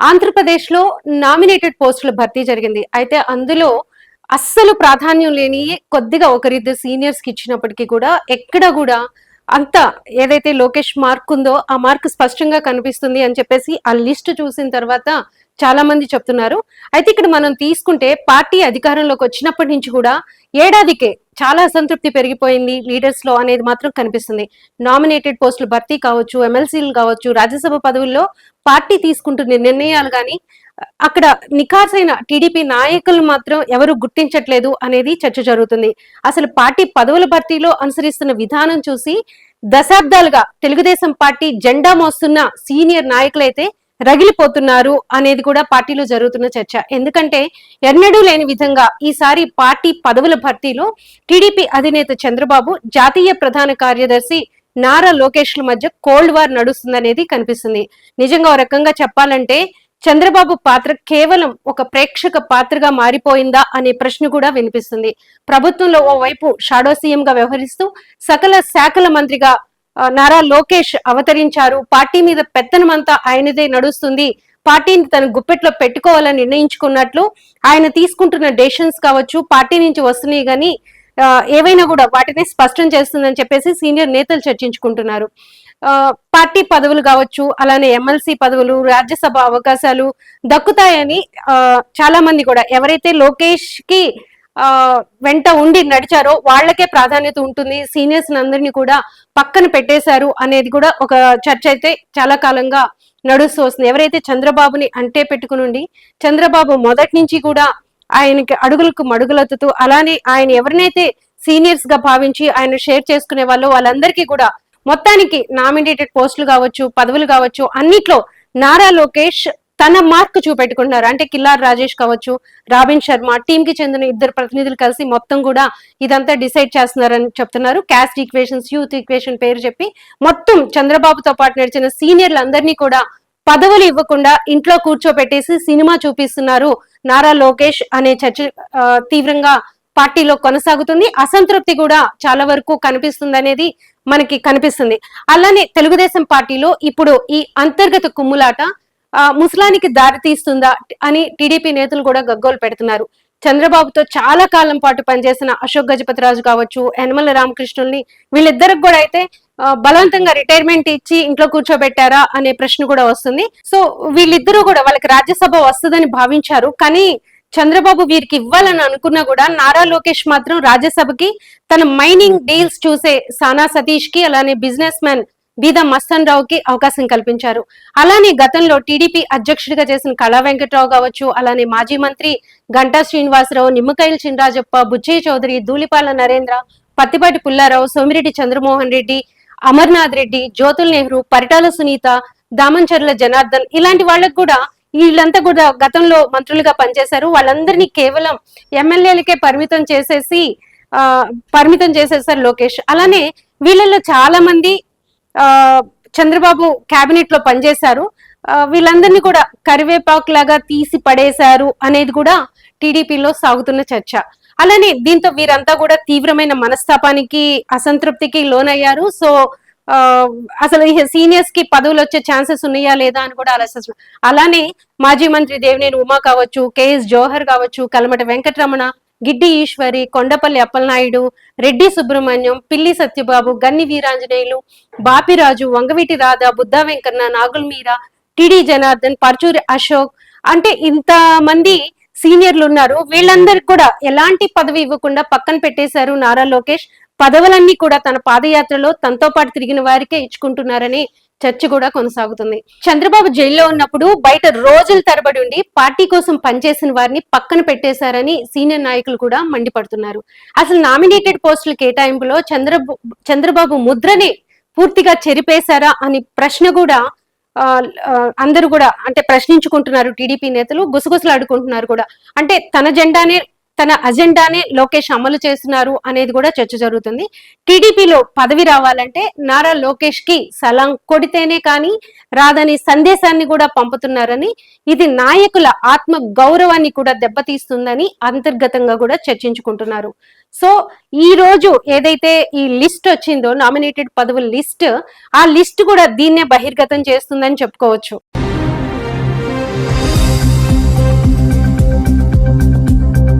ఆంధ్రప్రదేశ్లో నామినేటెడ్ పోస్టుల భర్తీ జరిగింది. అయితే అందులో అస్సలు ప్రాధాన్యం లేని కొద్దిగా ఒకరిద్దరు సీనియర్స్కి ఇచ్చినప్పటికీ కూడా ఎక్కడ కూడా అంత ఏదైతే లోకేష్ మార్క్ ఉందో ఆ మార్క్ స్పష్టంగా కనిపిస్తుంది అని చెప్పేసి ఆ లిస్ట్ చూసిన తర్వాత చాలా మంది చెప్తున్నారు. అయితే ఇక్కడ మనం తీసుకుంటే పార్టీ అధికారంలోకి వచ్చినప్పటి నుంచి కూడా ఏడాదికే చాలా అసంతృప్తి పెరిగిపోయింది లీడర్స్లో అనేది మాత్రం కనిపిస్తుంది. నామినేటెడ్ పోస్టులు భర్తీ కావచ్చు ఎమ్మెల్సీలు కావచ్చు రాజ్యసభ పదవుల్లో పార్టీ తీసుకుంటున్న నిర్ణయాలు కానీ అక్కడ నిఖార్సైన టీడీపీ నాయకులు మాత్రం ఎవరు గుర్తించట్లేదు అనేది చర్చ జరుగుతుంది. అసలు పార్టీ పదవుల భర్తీలో అనుసరిస్తున్న విధానం చూసి దశాబ్దాలుగా తెలుగుదేశం పార్టీ జెండా మోస్తున్న సీనియర్ నాయకులైతే రగిలిపోతున్నారు అనేది కూడా పార్టీలో జరుగుతున్న చర్చ. ఎందుకంటే ఎన్నడూ లేని విధంగా ఈసారి పార్టీ పదవుల భర్తీలో టీడీపీ అధినేత చంద్రబాబు జాతీయ ప్రధాన కార్యదర్శి నారా లోకేష్ల మధ్య కోల్డ్ వార్ నడుస్తుందనేది కనిపిస్తుంది. నిజంగా ఒక రకంగా చెప్పాలంటే చంద్రబాబు పాత్ర కేవలం ఒక ప్రేక్షక పాత్రగా మారిపోయిందా అనే ప్రశ్న కూడా వినిపిస్తుంది. ప్రభుత్వంలో ఓవైపు షాడో సీఎం గా వ్యవహరిస్తూ సకల శాఖల మంత్రిగా నారా లోకేష్ అవతరించారు. పార్టీ మీద పెత్తనమంతా ఆయనదే నడుస్తుంది. పార్టీని తన గుప్పెట్లో పెట్టుకోవాలని నిర్ణయించుకున్నట్లు ఆయన తీసుకుంటున్న డెసిషన్స్ కావచ్చు పార్టీ నుంచి వస్తున్నాయి కానీ ఏవైనా కూడా వాటిని స్పష్టం చేస్తుందని చెప్పేసి సీనియర్ నేతలు చర్చించుకుంటున్నారు. పార్టీ పదవులు కావచ్చు అలానే ఎమ్మెల్సీ పదవులు రాజ్యసభ అవకాశాలు దక్కుతాయని చాలా మంది కూడా ఎవరైతే లోకేష్కి వెంట ఉండి నడిచారో వాళ్ళకే ప్రాధాన్యత ఉంటుంది. సీనియర్స్ అందరినీ కూడా పక్కన పెట్టేశారు అనేది కూడా ఒక చర్చ అయితే చాలా కాలంగా నడుస్తూ వస్తుంది. ఎవరైతే చంద్రబాబుని అంటే పెట్టుకుని చంద్రబాబు మొదటి నుంచి కూడా ఆయనకి అడుగులకు మడుగులెత్తుతూ అలానే ఆయన ఎవరినైతే సీనియర్స్గా భావించి ఆయన షేర్ చేసుకునే వాళ్ళు వాళ్ళందరికీ కూడా మొత్తానికి నామినేటెడ్ పోస్టులు కావచ్చు పదవులు కావచ్చు అన్నిట్లో నారా లోకేష్ తన మార్క్ చూపెట్టుకుంటున్నారు. అంటే కిల్లార్ రాజేష్ కావచ్చు రాబిన్ శర్మ టీమ్కి చెందిన ఇద్దరు ప్రతినిధులు కలిసి మొత్తం కూడా ఇదంతా డిసైడ్ చేస్తున్నారని చెప్తున్నారు. క్యాస్ట్ ఈక్వేషన్స్ యూత్ ఈక్వేషన్ పేరు చెప్పి మొత్తం చంద్రబాబుతో పాటు నడిచిన సీనియర్లు అందరినీ కూడా పదవులు ఇవ్వకుండా ఇంట్లో కూర్చోబెట్టేసి సినిమా చూపిస్తున్నారు. నారా లోకేష్ అనే చర్చ తీవ్రంగా పార్టీలో కొనసాగుతుంది. అసంతృప్తి కూడా చాలా వరకు కనిపిస్తుంది అనేది మనకి కనిపిస్తుంది. అలానే తెలుగుదేశం పార్టీలో ఇప్పుడు ఈ అంతర్గత కుమ్ములాట ముసలానికి దారి తీస్తుందా అని టీడీపీ నేతలు కూడా గగ్గోలు పెడుతున్నారు. చంద్రబాబుతో చాలా కాలం పాటు పనిచేసిన అశోక్ గజపతిరాజు కావచ్చు యనమల రామకృష్ణుల్ని వీళ్ళిద్దరికి కూడా అయితే బలవంతంగా రిటైర్మెంట్ ఇచ్చి ఇంట్లో కూర్చోబెట్టారా అనే ప్రశ్న కూడా వస్తుంది. సో వీళ్ళిద్దరూ కూడా వాళ్ళకి రాజ్యసభ వస్తుందని భావించారు. కానీ చంద్రబాబు వీరికి ఇవ్వాలని అనుకున్నా కూడా నారా లోకేష్ మాత్రం రాజ్యసభకి తన మైనింగ్ డీల్స్ చూసే సానా సతీష్కి అలానే బిజినెస్ మ్యాన్ బీదా మస్తన్ రావుకి అవకాశం కల్పించారు. అలానే గతంలో టీడీపీ అధ్యక్షుడిగా చేసిన కళా వెంకట్రావు కావచ్చు అలానే మాజీ మంత్రి గంటా శ్రీనివాసరావు నిమ్మకాయల చినరాజప్ప బుచ్చయ్య చౌదరి ధూళిపాల నరేంద్ర పత్తిపాటి పుల్లారావు సోమిరెడ్డి చంద్రమోహన్ రెడ్డి అమర్నాథ్ రెడ్డి జ్యోతుల్ నెహ్రూ పరిటాల సునీత దామంచర్ల జనార్దన్ ఇలాంటి వాళ్ళకు కూడా వీళ్ళంతా కూడా గతంలో మంత్రులుగా పనిచేశారు. వాళ్ళందరినీ కేవలం ఎమ్మెల్యేలకే పరిమితం చేసేసి ఆ పరిమితం చేసేసారు లోకేష్. అలానే వీళ్ళల్లో చాలా మంది చంద్రబాబు కేబినెట్లో పనిచేశారు వీళ్ళందరినీ కూడా కరివేపాకు లాగా తీసి పడేశారు అనేది కూడా టీడీపీలో సాగుతున్న చర్చ. అలానే దీంతో వీరంతా కూడా తీవ్రమైన మనస్తాపానికి అసంతృప్తికి లోనయ్యారు. సో అసలు సీనియర్స్కి పదవులు వచ్చే ఛాన్సెస్ ఉన్నాయా లేదా అని కూడా ఆలోచిస్తున్నారు అలానే మాజీ మంత్రి దేవినేని ఉమా కావచ్చు కేఎస్ జోహర్ కావచ్చు కలమట వెంకటరమణ గిడ్డి ఈశ్వరి కొండపల్లి అప్పలనాయుడు రెడ్డి సుబ్రహ్మణ్యం పిల్లి సత్యబాబు గన్ని వీరాంజనేయులు బాపిరాజు వంగవీటి రాధా బుద్ధా వెంకన్న నాగుల్ మీరా టిడి జనార్దన్ పర్చూరి అశోక్ అంటే ఇంత మంది సీనియర్లు ఉన్నారు. వీళ్ళందరికి కూడా ఎలాంటి పదవి ఇవ్వకుండా పక్కన పెట్టేశారు నారా లోకేష్. పదవులన్నీ కూడా తన పాదయాత్రలో తనతో పాటు తిరిగిన వారికే ఇచ్చుకుంటున్నారని చర్చ కూడా కొనసాగుతుంది. చంద్రబాబు జైల్లో ఉన్నప్పుడు బయట రోజుల తరబడి ఉండి పార్టీ కోసం పనిచేసిన వారిని పక్కన పెట్టేశారని సీనియర్ నాయకులు కూడా మండిపడుతున్నారు. అసలు నామినేటెడ్ పోస్టుల కేటాయింపులో చంద్ర చంద్రబాబు ముద్రని పూర్తిగా చెరిపేశారా అని ప్రశ్న కూడా అందరూ కూడా అంటే ప్రశ్నించుకుంటున్నారు టీడీపీ నేతలు గుసగుసలు అడుకుంటున్నారు కూడా. అంటే తన జెండానే తన అజెండానే లోకేష్ అమలు చేస్తున్నారు అనేది కూడా చర్చ జరుగుతుంది. టీడీపీలో పదవి రావాలంటే నారా లోకేష్కి సలాం కొడితేనే కానీ రాదని సందేశాన్ని కూడా పంపుతున్నారని ఇది నాయకుల ఆత్మ గౌరవాన్ని కూడా దెబ్బతీస్తుందని అంతర్గతంగా కూడా చర్చించుకుంటున్నారు. సో ఈ రోజు ఏదైతే ఈ లిస్ట్ వచ్చిందో నామినేటెడ్ పదవుల లిస్ట్ ఆ లిస్ట్ కూడా దీన్నే బహిర్గతం చేస్తుందని చెప్పుకోవచ్చు.